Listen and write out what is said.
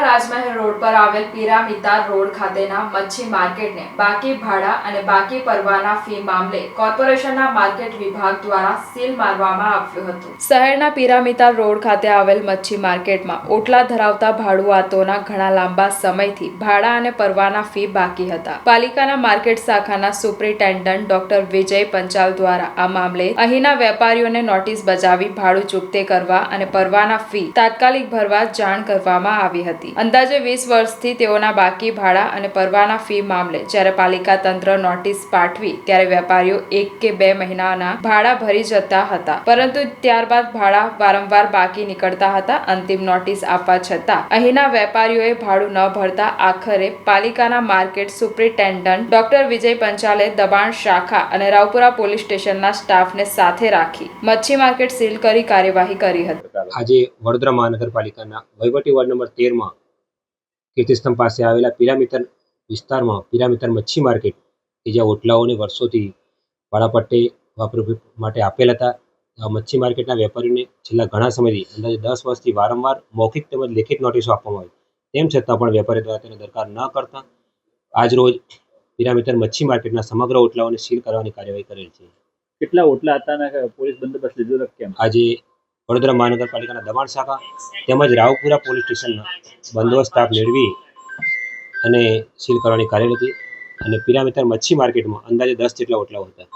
para રાજમહેલ road પર આવેલ પિરામિદાર road ખાતેના મચ્છી માર્કેટને બાકી ભાડા અને બાકી પરવાના ફી મામલે કોર્પોરેશનના માર્કેટ વિભાગ દ્વારા સીલ મારવામાં આવ્યું હતું. શહેરના પિરામિદાર રોડ ખાતે આવેલ મચ્છી માર્કેટમાં ઓટલા ધરાવતા ભાડુઆતોના ઘણા લાંબા સમયથી ભાડા અને પરવાના ફી બાકી હતા. પાલિકાના માર્કેટ શાખાના સુપ્રિન્ટેન્ડન્ટ ડોક્ટર વિજય પંચાલ દ્વારા આ મામલે અહીંના વેપારીઓને નોટિસ બજાવી ભાડું ચૂકતે કરવા અને પરવાના ફી તાત્કાલિક ભરવા જાણ કરવામાં આવી હતી. અંદાજે વીસ વર્ષથી તેઓના બાકી ભાડા અને પરવાના ફી મામલે જ્યારે પાલિકા તંત્ર નોટિસ પાઠવી ત્યારે વેપારીઓ એક કે બે મહિનાના ભાડા ભરી જતા હતા. પરંતુ ત્યારબાદ ભાડા વારંવાર બાકી નીકળતા હતા. અંતિમ નોટિસ આપવા છતાં અહીંના વેપારીઓએ ભાડું ન ભરતા આખરે પાલિકાના માર્કેટ સુપ્રિન્ટેન્ડન્ટ ડોક્ટર વિજય પંચાલે દબાણ શાખા અને રાવપુરા પોલીસ સ્ટેશનના સ્ટાફને સાથે રાખી મચ્છી માર્કેટ સીલ કરી કાર્યવાહી કરી હતી. આજે વડોદરા મહાનગરપાલિકાના વહીવટી વોર્ડ નંબર તેરમાં કીર્તિસ્તંભ પાસે આવેલા પિરામિતર વિસ્તારમાં પિરામિતર મચ્છી માર્કેટ કે જ્યાં ઓટલાઓને વર્ષોથી ભાડાપટ્ટે વાપરવા માટે આપેલ હતા. આ મચ્છી માર્કેટના વેપારીઓને છેલ્લા ઘણા સમયથી અંદાજે દસ વર્ષથી વારંવાર મૌખિક તેમજ લેખિત નોટિસો આપવામાં આવી. તેમ છતાં પણ વેપારી દ્વારા તેને દરકાર ન કરતા આજરોજ પિરામિતર મચ્છી માર્કેટના સમગ્ર ઓટલાઓને સીલ કરવાની કાર્યવાહી કરેલ છે. કેટલા ઓટલા હતા અને પોલીસ બંદોબસ્ત લીધો કેમ? આજે વડોદરા મહાનગરપાલિકાના દબાણ શાખા તેમજ રાવપુરા પોલીસ સ્ટેશનના બંદોબસ્ત સ્ટાફ મેળવી અને સીલ કરવાની કાર્યરત હતી. અને પિરામિતર મચ્છી માર્કેટમાં અંદાજે દસ જેટલા ઓટલાઓ હતા.